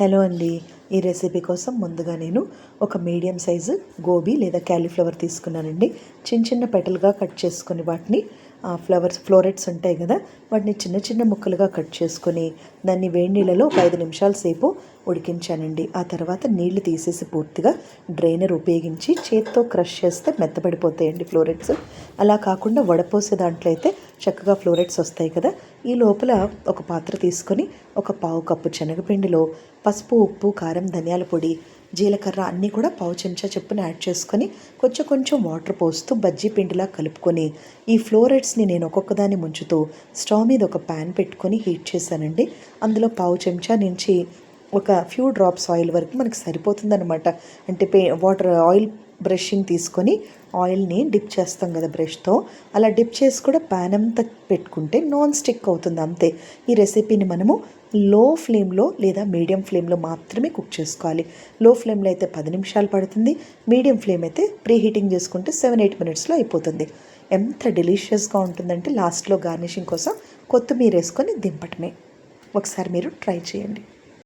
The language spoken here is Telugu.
హలో అండి. ఈ రెసిపీ కోసం ముందుగా నేను ఒక మీడియం సైజు గోబీ లేదా క్యాలీఫ్లవర్ తీసుకున్నానండి. చిన్న చిన్న పెటలుగా కట్ చేసుకుని వాటిని ఫ్లవర్స్ ఫ్లోరెట్స్ ఉంటాయి కదా వాటిని చిన్న చిన్న ముక్కలుగా కట్ చేసుకుని దాన్ని వేడి నీళ్ళలో ఒక ఐదు నిమిషాల సేపు ఉడికించానండి. ఆ తర్వాత నీళ్ళు తీసేసి పూర్తిగా డ్రైనర్ ఉపయోగించి చేత్తో క్రష్ చేస్తే మెత్తబడిపోతాయండి ఫ్లోరెట్స్ అలా కాకుండా వడపోసే దాంట్లో అయితే చక్కగా ఫ్లోరెట్స్ వస్తాయి కదా. ఈ లోపల ఒక పాత్ర తీసుకొని ఒక పావు కప్పు శనగపిండిలో పసుపు ఉప్పు కారం ధనియాల పొడి జీలకర్ర అన్నీ కూడా పావు చెంచా చొప్పున యాడ్ చేసుకొని కొంచెం కొంచెం వాటర్ పోస్తూ బజ్జీ పిండిలా కలుపుకొని ఈ ఫ్లోరెట్స్ని నేను ఒక్కొక్కదాన్ని ముంచుతూ స్టవ్ మీద ఒక ప్యాన్ పెట్టుకొని హీట్ చేశానండి. అందులో పావు చెంచా నుంచి ఒక ఫ్యూ డ్రాప్స్ ఆయిల్ వరకు మనకు సరిపోతుందన్నమాట. అంటే పే వాటర్ ఆయిల్ బ్రషింగ్ తీసుకొని ఆయిల్ని డిప్ చేస్తాం కదా బ్రష్తో. అలా డిప్ చేసి కూడా ప్యాన్ అంతా పెట్టుకుంటే నాన్ స్టిక్ అవుతుంది అంతే. ఈ రెసిపీని మనము లో ఫ్లేమ్లో లేదా మీడియం ఫ్లేమ్లో మాత్రమే కుక్ చేసుకోవాలి. లో ఫ్లేమ్లో అయితే పది నిమిషాలు పడుతుంది. మీడియం ఫ్లేమ్ అయితే ప్రీ హీటింగ్ చేసుకుంటే సెవెన్ ఎయిట్ మినిట్స్లో అయిపోతుంది. ఎంత డెలిషియస్గా ఉంటుందంటే లాస్ట్లో గార్నిషింగ్ కోసం కొత్తిమీర వేసుకొని దింపటమే. ఒకసారి మీరు ట్రై చేయండి.